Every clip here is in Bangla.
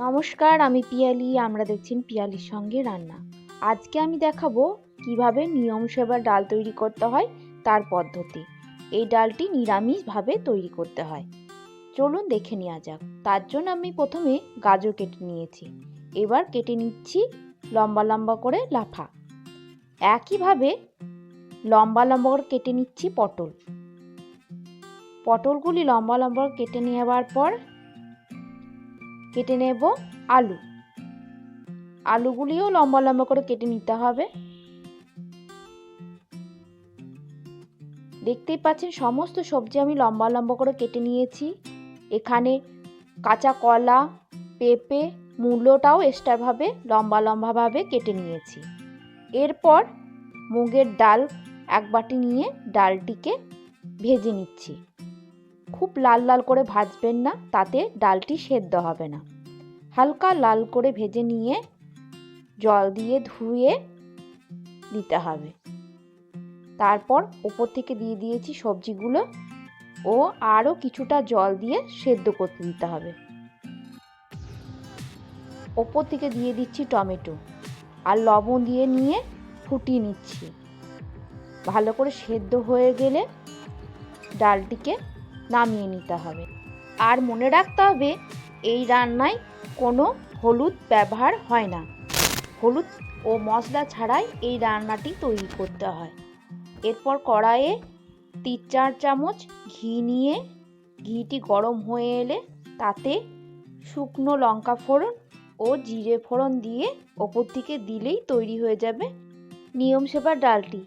নমস্কার, আমি পিয়ালি, আমরা দেখছেন পিয়ালির সঙ্গে রান্না। আজকে আমি দেখাবো কীভাবে নিয়ম সেবার ডাল তৈরি করতে হয়, তার পদ্ধতি। এই ডালটি নিরামিষভাবে তৈরি করতে হয়। চলুন দেখে নেওয়া যাক। তার জন্য আমি প্রথমে গাজর কেটে নিয়েছি। এবার কেটে নিচ্ছি লম্বা লম্বা করে লাফা। একইভাবে লম্বা লম্বা করে কেটে নিচ্ছি পটল। পটলগুলি লম্বা লম্বা কেটে নেওয়ার পর কেটে নেব আলু। আলুগুলিও লম্বা লম্বা করে কেটে নিতে হবে। দেখতেই পাচ্ছেন সমস্ত সবজি আমি লম্বা লম্বা করে কেটে নিয়েছি। এখানে কাঁচা কলা, পেঁপে, মূলোটাও এক্সট্রাভাবে লম্বা লম্বাভাবে কেটে নিয়েছি। এরপর মুগের ডাল এক বাটি নিয়ে ডালটিকে ভেজে নিচ্ছি। খুব লাল লাল করে ভাজবেন না, তাতে ডালটি সেদ্ধ হবে না। হালকা লাল করে ভেজে নিয়ে জল দিয়ে ধুয়ে দিতে হবে। তারপর ওপর থেকে দিয়ে দিয়েছি সবজিগুলো ও আরও কিছুটা জল দিয়ে সেদ্ধ করতে দিতে হবে। ওপর থেকে দিয়ে দিচ্ছি টমেটো আর লবণ দিয়ে নিয়ে ফুটিয়ে নিচ্ছি। ভালো করে সেদ্ধ হয়ে গেলে ডালটিকে নামিয়ে নিতে হবে। আর মনে রাখতে হবে এই রান্নায় কোনো হলুদ ব্যবহার হয় না। হলুদ ও মশলা ছাড়াই এই রান্নাটি তৈরি করতে হয়। এরপর কড়াইয়ে তিন চার চামচ ঘি নিয়ে, ঘিটি গরম হয়ে এলে তাতে শুকনো লঙ্কা ফোড়ন ও জিরে ফোড়ন দিয়ে ওপর থেকে দিলেই তৈরি হয়ে যাবে নিয়ম সেবার ডালটি।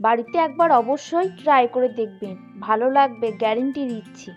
বাড়িতে একবার অবশ্যই ট্রাই করে দেখবেন। ভালো লাগবে, গ্যারেন্টি দিচ্ছি।